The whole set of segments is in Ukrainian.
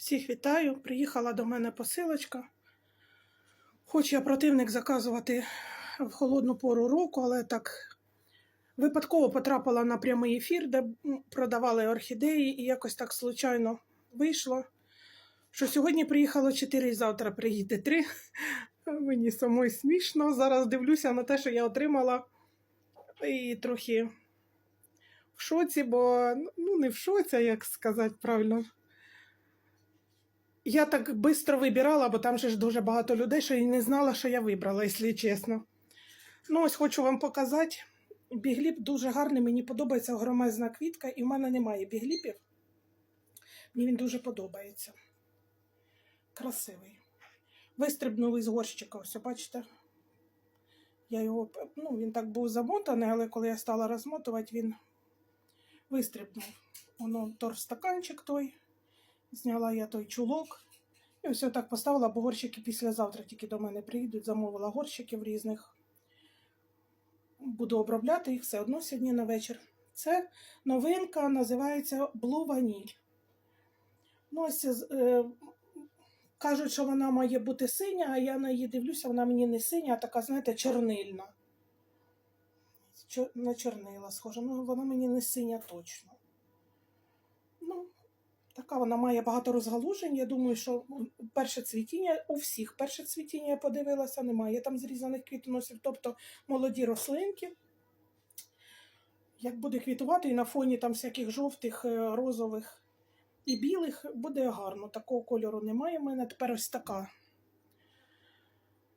Всіх вітаю. Приїхала до мене посилочка. Хоч я противник заказувати в холодну пору року, але так випадково потрапила на прямий ефір, де продавали орхідеї, і якось так случайно вийшло, що сьогодні приїхало 4 і завтра приїде 3. Мені самой смішно. Зараз дивлюся на те, що я отримала, і трохи в шоці, бо ну не в шоці, як сказати правильно. Я так швидко вибирала, бо там же ж дуже багато людей, що і не знала, що я вибрала, якщо чесно. Ну, ось хочу вам показати. Бігліп дуже гарний, мені подобається громезна квітка, і в мене немає бігліпів. Мені він дуже подобається. Красивий. Вистрибнув із горщика, ось бачите. Я його, ну, він так був замотаний, але коли я стала розмотувати, він вистрибнув. Воно торстаканчик той. Зняла я той чулок. І ось так поставила, бо горщики післязавтра тільки до мене приїдуть. Замовила горщиків різних. Буду обробляти їх все одно сьогодні на вечір. Це новинка, називається Blue Vanille. Ну, ось, е, кажуть, що вона має бути синя, а я на її дивлюся, вона мені не синя, а така, знаєте, чорнильна. Чор- На чорнила схожа. Ну, вона мені не синя точно. Ну, вона має багато розгалужень. Я думаю, що перше цвітіння у всіх перше цвітіння я подивилася, немає там зрізаних квітоносів, тобто молоді рослинки. Як буде квітувати і на фоні там всяких жовтих, е, розових і білих, буде гарно. Такого кольору немає в мене. Тепер ось така.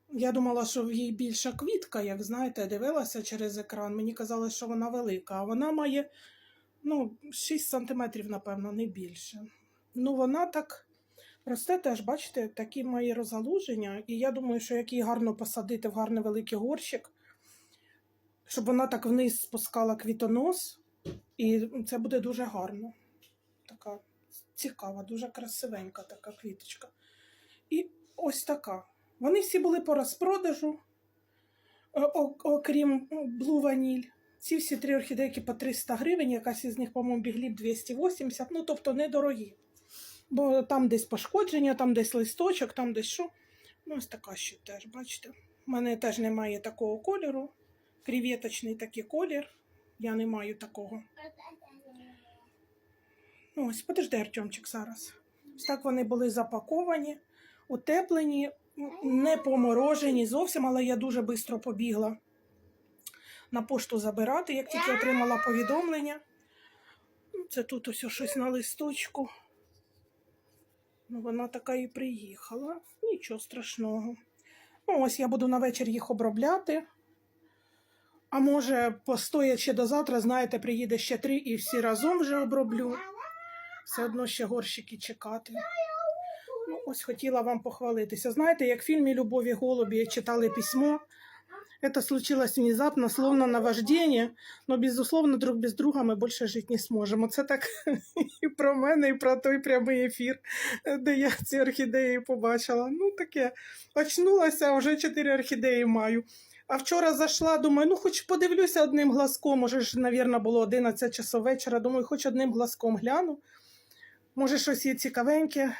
Я думала, що в їй більша квітка, як знаєте, дивилася через екран. Мені казали, що вона велика, а вона має ну, 6 сантиметрів, напевно, не більше. Ну, вона так росте теж, бачите, такі має розгалуження. І я думаю, що як її гарно посадити в гарний великий горщик, щоб вона так вниз спускала квітонос, і це буде дуже гарно. Така цікава, дуже красивенька така квіточка. І ось така. Вони всі були по розпродажу, е, окрім Blue Vanille. Ці всі три орхідейки по 300 гривень, якась із них, по-моєму, бігліп 280, ну тобто недорогі. Бо там десь пошкодження, там десь листочок, там десь що. Ну, ось така ще теж, бачите. У мене теж немає такого кольору. Креветочний такий колір. Я не маю такого. Ну, ось, подожди, Артемчик, зараз. Ось так вони були запаковані, утеплені, не поморожені зовсім, але я дуже швидко побігла на пошту забирати, як тільки отримала повідомлення. Ну, Це тут ось щось на листочку. Ну, вона така і приїхала. Нічого страшного. Ну, ось я буду на вечір їх обробляти. А може, постоять ще до завтра, знаєте, приїде ще три і всі разом вже оброблю. Все одно ще горщики чекати. Ну, ось хотіла вам похвалитися. Знаєте, як в фільмі Любові Голубі читали письмо. Это случилось внезапно, словно наваждение, но, безусловно, друг без друга ми більше жити не зможемо. Це так і про мене, і про той прямий ефір, де я ці орхідеї побачила. Ну, таке, очнулася, вже чотири орхідеї маю. А вчора зайшла, думаю, ну хоч подивлюся одним глазком. Може ж, мабуть, було 11 часов вечора. Думаю, хоч одним глазком гляну. Може, щось є цікавеньке.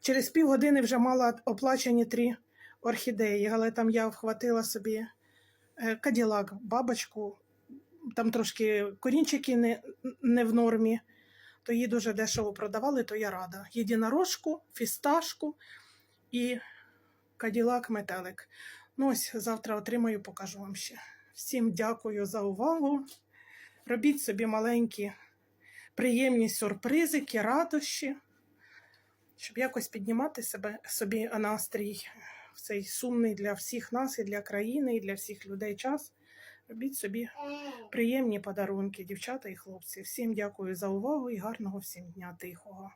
Через півгодини вже мала оплачені три орхідеї, але там я вхватила собі е, каділак, бабочку, там трошки корінчики не, не в нормі, то її дуже дешево продавали, то я рада. Єдинорожку, фісташку і каділак метелик. Ну ось завтра отримаю, покажу вам ще. Всім дякую за увагу. Робіть собі маленькі приємні сюрпризики, радощі, щоб якось піднімати себе собі настрій в цей сумний для всіх нас, і для країни, і для всіх людей час. Робіть собі приємні подарунки, дівчата і хлопці. Всім дякую за увагу і гарного всім дня тихого.